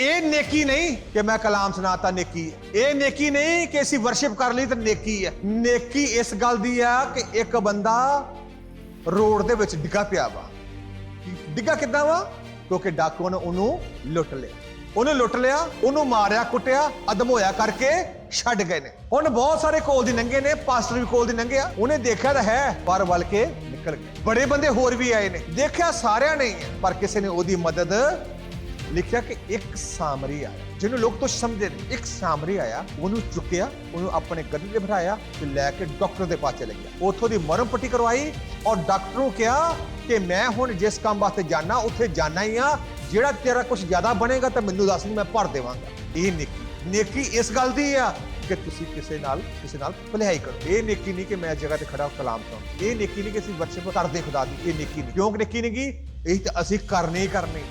ਇਹ ਨੇਕੀ ਨਹੀਂ ਕਿ ਮੈਂ ਕਲਾਮ ਸੁਣਾਤਾ, ਨੇਕੀ। ਹੈ। ਇਹ ਨੇਕੀ ਨਹੀਂ ਕਿ ਅਸੀਂ ਵਰਸ਼ਿਪ ਕਰ ਲਈ ਤਾਂ ਨੇਕੀ ਹੈ। ਨੇਕੀ ਇਸ ਗੱਲ ਦੀ ਆ ਕਿ ਇੱਕ ਬੰਦਾ ਰੋਡ ਦੇ ਵਿੱਚ ਡਿੱਗਾ ਪਿਆ ਵਾ। ਡਿੱਗਾ ਕਿੱਦਾਂ ਵਾ? ਕਿਉਂਕਿ ਡਾਕੂਆਂ ਨੇ ਉਹਨੂੰ ਲੁੱਟ ਲਿਆ। ਉਹਨੇ ਲੁੱਟ ਲਿਆ, ਉਹਨੂੰ ਮਾਰਿਆ, ਕੁੱਟਿਆ ਅਦਮ ਹੋਇਆ ਕਰਕੇ ਛੱਡ ਗਏ ਨੇ। ਹੁਣ ਬਹੁਤ ਸਾਰੇ ਕੋਲ ਦੀ ਨੰਗੇ ਨੇ, ਪਾਸਟਰ ਵੀ ਕੋਲ ਦੀ ਨੰਗੇ ਆ। ਉਹਨੇ ਦੇਖਿਆ ਤਾਂ ਹੈ ਪਰ ਵੱਲ ਕੇ ਨਿਕਲ ਗਏ। ਬੜੇ ਬੰਦੇ ਹੋਰ ਵੀ ਆਏ ਨੇ। ਦੇਖਿਆ ਸਾਰਿਆਂ ਨੇ ਪਰ ਕਿਸੇ ਨੇ ਉਹਦੀ ਮਦਦ ਲਿਖਿਆ ਕਿ ਇੱਕ ਸਾਮਰੀ ਆਇਆ, ਜਿਹਨੂੰ ਲੋਕ ਤੋਂ ਸਮਝਦੇ ਨੇ ਇੱਕ ਸਾਮਰੀ ਆਇਆ, ਉਹਨੂੰ ਚੁੱਕਿਆ, ਉਹਨੂੰ ਆਪਣੇ ਗੱਦੇ ਤੇ ਬਿਠਾਇਆ ਤੇ ਲੈ ਕੇ ਡਾਕਟਰ ਦੇ ਪਾਸ ਚਲੇ ਗਿਆ। ਉੱਥੋਂ ਦੀ ਮਰਮ ਪੱਟੀ ਕਰਵਾਈ ਔਰ ਡਾਕਟਰ ਨੂੰ ਕਿਹਾ ਕਿ ਮੈਂ ਹੁਣ ਜਿਸ ਕੰਮ ਵਾਸਤੇ ਜਾਣਾ ਉੱਥੇ ਜਾਣਾ ਹੀ ਆ। ਜਿਹੜਾ ਤੇਰਾ ਕੁਝ ਜ਼ਿਆਦਾ ਬਣੇਗਾ ਤਾਂ ਮੈਨੂੰ ਦੱਸ, ਮੈਂ ਭਰ ਦੇਵਾਂਗਾ। ਇਹ ਨੇਕੀ। ਨੇਕੀ ਇਸ ਗੱਲ ਦੀ ਆ ਕਿ ਤੁਸੀਂ ਕਿਸੇ ਨਾਲ ਕਿਸੇ ਨਾਲ ਭਲਾਈ ਕਰੋ। ਇਹ ਨੇਕੀ ਨਹੀਂ ਕਿ ਮੈਂ ਜਗ੍ਹਾ ਤੇ ਖੜਾ ਕਲਾਮ ਸੁਣ ਇਹ ਨੇਕੀ ਨਹੀਂ ਕਿ ਅਸੀਂ ਵਰਸ਼ਿਪ ਕਰਦੇ ਖੁਦਾ ਦੀ। ਇਹ ਨੇਕੀ ਨਹੀਂ। ਕਿਉਂ ਨੇਕੀ ਨਹੀਂ ਗੀ ਇਹ ਤਾਂ ਅਸੀਂ ਕਰਨੀ ਹੀ ਕਰਨੀ।